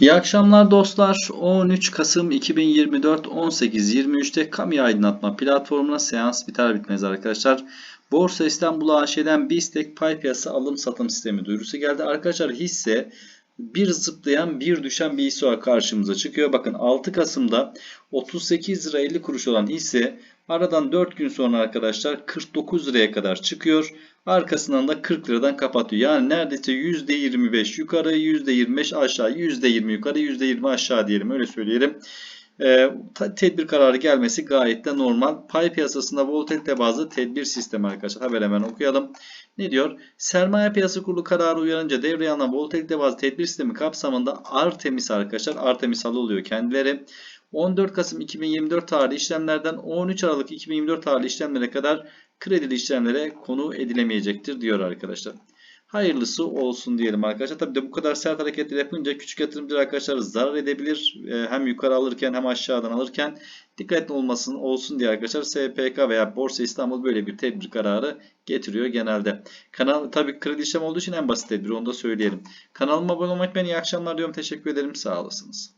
İyi akşamlar dostlar. 13 Kasım 2024 18.23'te Kami Aydınlatma platformuna seans biter bitmez arkadaşlar. Borsa İstanbul AŞ'den BISTEK pay piyasa alım satım sistemi duyurusu geldi. Arkadaşlar hisse bir zıplayan bir düşen bir hisse karşımıza çıkıyor. Bakın 6 Kasım'da 38 lira 50 kuruş olan hisse aradan 4 gün sonra arkadaşlar 49 liraya kadar çıkıyor. Arkasından da 40 liradan kapatıyor. Yani neredeyse %25 yukarı, %25 aşağı, %20 yukarı, %20 aşağı diyelim. Öyle söyleyelim. Ta- tedbir kararı gelmesi gayet de normal. Pay piyasasında volatilite bazlı tedbir sistemi arkadaşlar. Haber hemen okuyalım. Ne diyor? Sermaye piyasası kurulu kararı uyarınca devreye alınan volatilite bazlı tedbir sistemi kapsamında Artemis arkadaşlar. Artemis halı oluyor kendileri. 14 Kasım 2024 tarihli işlemlerden 13 Aralık 2024 tarihli işlemlere kadar kredili işlemlere konu edilemeyecektir diyor arkadaşlar. Hayırlısı olsun diyelim arkadaşlar. Tabii de bu kadar sert hareketler yapınca küçük yatırımcı arkadaşlar zarar edebilir. Ee, Hem yukarı alırken hem aşağıdan alırken dikkatli olmasın olsun diye arkadaşlar SPK veya Borsa İstanbul böyle bir tedbir kararı getiriyor genelde. Kanal tabii kredi işlem olduğu için en basit tedbir onu da söyleyelim. Kanalıma abone olmayı unutmayın. İyi akşamlar diyorum. Teşekkür ederim. Sağ olasınız.